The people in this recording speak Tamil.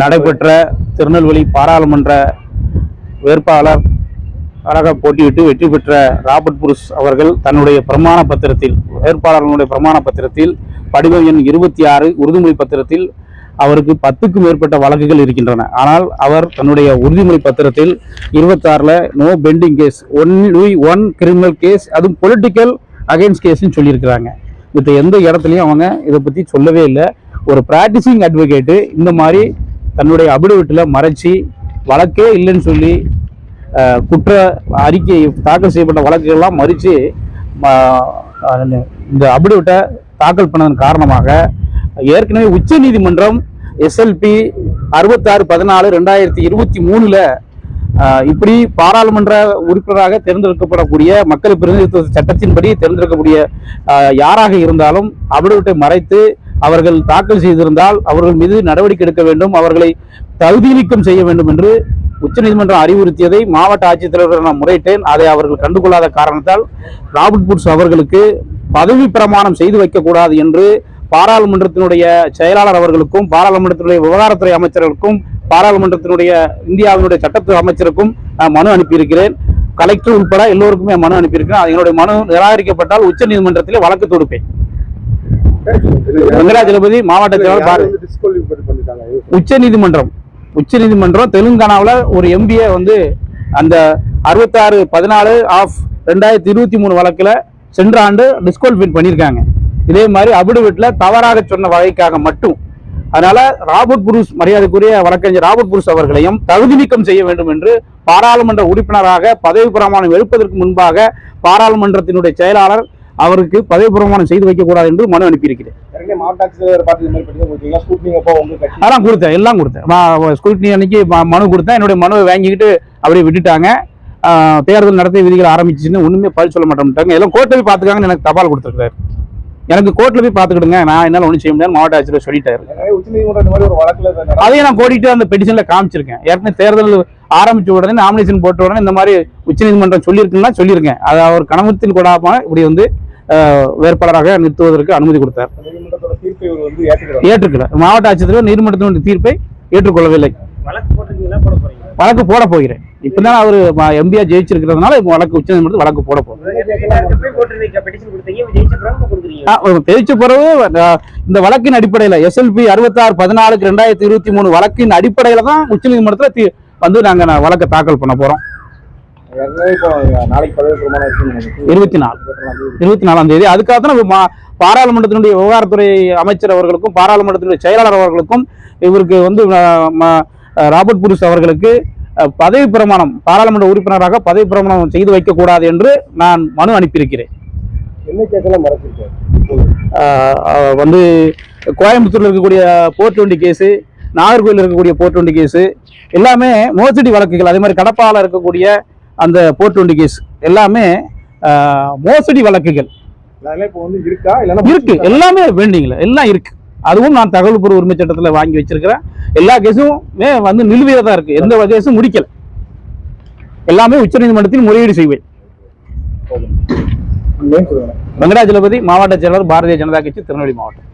நடைபெற்ற திருநெல்வேலி பாராளுமன்ற வேட்பாளர் அழக போட்டியிட்டு வெற்றி பெற்ற ராபர்ட் புருஷ் அவர்கள் தன்னுடைய பிரமாண பத்திரத்தில் வேட்பாளர்களுடைய பிரமாண பத்திரத்தில் படிவம் எண் இருபத்தி ஆறு உறுதிமொழி பத்திரத்தில் அவருக்கு பத்துக்கும் மேற்பட்ட வழக்குகள் இருக்கின்றன. ஆனால் அவர் தன்னுடைய உறுதிமொழி பத்திரத்தில் இருபத்தாறுல no pending case only one criminal case அதுவும் பொலிட்டிக்கல் அகைன்ஸ்ட் கேஸ்ன்னு சொல்லியிருக்கிறாங்க. மத்த எந்த இடத்துலையும் அவங்க இதை பற்றி சொல்லவே இல்லை. ஒரு ப்ராக்டிசிங் அட்வொகேட்டு இந்த மாதிரி தன்னுடைய அபிடவிட்டில் மறைச்சி வழக்கே இல்லைன்னு சொல்லி குற்ற அறிக்கை தாக்கல் செய்யப்பட்ட வழக்குகள்லாம் மறித்து இந்த அபிடவிட்டை தாக்கல் பண்ணதன் காரணமாக ஏற்கனவே உச்ச நீதிமன்றம் எஸ்எல்பி அறுபத்தாறு பதினாலு ரெண்டாயிரத்தி இருபத்தி மூணில் இப்படி பாராளுமன்ற உறுப்பினராக தேர்ந்தெடுக்கப்படக்கூடிய மக்கள் பிரதிநிதித்துவ சட்டத்தின்படி தேர்ந்தெடுக்கக்கூடிய யாராக இருந்தாலும் அவர்களை மறைத்து அவர்கள் தாக்கல் செய்திருந்தால் அவர்கள் மீது நடவடிக்கை எடுக்க வேண்டும் அவர்களை தகுதி நீக்கம் செய்ய வேண்டும் என்று உச்சநீதிமன்றம் அறிவுறுத்தியதை மாவட்ட ஆட்சித்தலைவர்கள் நான் முறையிட்டேன். அதை அவர்கள் கண்டுகொள்ளாத காரணத்தால் ராபர்ட் புட்ஸ் அவர்களுக்கு பதவி பிரமாணம் செய்து வைக்கக்கூடாது என்று பாராளுமன்றத்தினுடைய செயலாளர் அவர்களுக்கும் பாராளுமன்றத்தினுடைய விவகாரத்துறை அமைச்சர்களுக்கும் பாராளுமன்றத்தினுடைய இந்தியாவினுடைய சட்டத்துறை அமைச்சருக்கும் நான் மனு அனுப்பியிருக்கிறேன். கலெக்டர் உட்பட எல்லோருக்குமே மனு அனுப்பியிருக்கிறேன். அது என்னுடைய மனு நிராகரிக்கப்பட்டால் உச்ச நீதிமன்றத்தில் வழக்கு தொடுப்பேன். வெங்கடாஜலபதி மாவட்ட செயலாளர் உச்ச நீதிமன்றம் உச்ச நீதிமன்றம் தெலுங்கானாவில் ஒரு எம்பிஏ வந்து அந்த அறுபத்தாறு பதினாலு ஆஃப் ரெண்டாயிரத்தி இருபத்தி மூணு வழக்கில் சென்ற ஆண்டு டிஸ்குவாலிஃபை பண்ணியிருக்காங்க. இதே மாதிரி அபிடவிட்டில் தவறாக சொன்ன வகைக்காக மட்டும் அதனால ராபர்ட் புரூஸ் மரியாதைக்குரிய வழக்கறிஞர் ராபர்ட் புரூஸ் அவர்களையும் தகுதி நீக்கம் செய்ய வேண்டும் என்று பாராளுமன்ற உறுப்பினராக பதவி பிரமாணம் எடுப்பதற்கு முன்பாக பாராளுமன்றத்தினுடைய செயலாளர் அவருக்கு பதவி பிரமாணம் செய்து வைக்கக்கூடாது என்று மனு அனுப்பியிருக்கிறேன். அதெல்லாம் கொடுத்தேன் எல்லாம் கொடுத்தேன். ஸ்கூட்னி அன்னைக்கு மனு கொடுத்தேன். என்னுடைய மனுவை வாங்கிக்கிட்டு அப்படியே விட்டுட்டாங்க. தேர்தல் நடத்தை விதிகள் ஆரம்பிச்சுன்னு ஒண்ணுமே பதில் சொல்ல மாட்டேன்ட்டாங்க எல்லாம் கோர்ட்டில் போய் பார்த்துக்காங்கன்னு எனக்கு தபால் கொடுத்துருக்காரு எனக்கு கோர்ட்டில் போய் பார்த்துக்கிடுங்க நான் என்னால் ஒன்றும் செய்ய முடியாது. மாவட்ட ஆட்சியர் சொல்லிட்டாரு. அதையும் நான் கோடிட்டு அந்த பெட்டிஷன்ல காமிச்சிருக்கேன். ஏற்கனவே தேர்தல் ஆரம்பிச்ச உடனே நாமினேஷன் போட்ட உடனே இந்த மாதிரி உச்சநீதிமன்றம் சொல்லியிருக்குன்னா சொல்லியிருக்கேன். அதை அவர் கணவத்தில் கொடாம இப்படி வந்து வேட்பாளராக நிறுத்துவதற்கு அனுமதி கொடுத்தார். நீதிமன்றத்தோட தீர்ப்பை இவர் வந்து ஏற்றுக்கிறார். ஏற்றுக்கல மாவட்ட ஆட்சித்தலைவர் நீதிமன்றத்தினுடைய தீர்ப்பை ஏற்றுக்கொள்ளவில்லை. வழக்கு போட்டிருக்கீங்களா? போட போறீங்க வழக்கு போட போகிறேன். இப்பதான் அவர் எம்பியா ஜெயிச்சிருக்கிறதுனால இப்ப வழக்கு உச்சநீதிமன்றத்தில் வழக்கு போட கொடுத்தீங்க ஜெயிச்ச பிறகு இந்த வழக்கின் அடிப்படையில் எஸ்எல்பி அறுபத்தாறு பதினாலுக்கு ரெண்டாயிரத்தி இருபத்தி மூணு வழக்கின் அடிப்படையில் தான் உச்சநீதிமன்றத்தில் தீ- வந்து நாங்க வழக்கை தாக்கல் பண்ண போறோம். இருபத்தி நாலு இருபத்தி நாலு தேதி. இருபத்தி நாலாம் தேதி அதுக்காக தான் நம்ம பாராளுமன்றத்தினுடைய விவகாரத்துறை அமைச்சர் அவர்களுக்கும் பாராளுமன்றத்தினுடைய செயலாளர் அவர்களுக்கும் இவருக்கு வந்து ராபர்ட் புருஷ் அவர்களுக்கு பதவி பிரமாணம் பாராளுமன்ற உறுப்பினராக பதவி பிரமாணம் செய்து வைக்கக்கூடாது என்று நான் மனு அனுப்பியிருக்கிறேன். வந்து கோயம்புத்தூர்ல இருக்கக்கூடிய போர்ட் வண்டி கேஸு நாகர்கோவில் இருக்கக்கூடிய போர்ட் வண்டி கேஸு எல்லாமே மோசடி வழக்குகள் அதே மாதிரி கடப்பால இருக்கக்கூடிய அந்த போர்ட் வண்டி கேஸ் எல்லாமே மோசடி வழக்குகள். அதெல்லாம் இப்போ வந்து இருக்கா? இருக்கு எல்லாமே பெண்டிங்ல எல்லாம் இருக்கு. அதுவும் நான் தகவல் பூர்வ உரிமை சட்டத்தில் வாங்கி வச்சிருக்கிறேன். எல்லா கேஸுமே வந்து நிலுவையில தான் இருக்கு. எந்த கேஸும் முடிக்கல. எல்லாமே உச்சநீதிமன்றத்தில் முறையீடு செய்வேன். வெங்கடாஜலபதி மாவட்ட செயலாளர் பாரதிய ஜனதா கட்சி திருநெல்வேலி மாவட்டம்.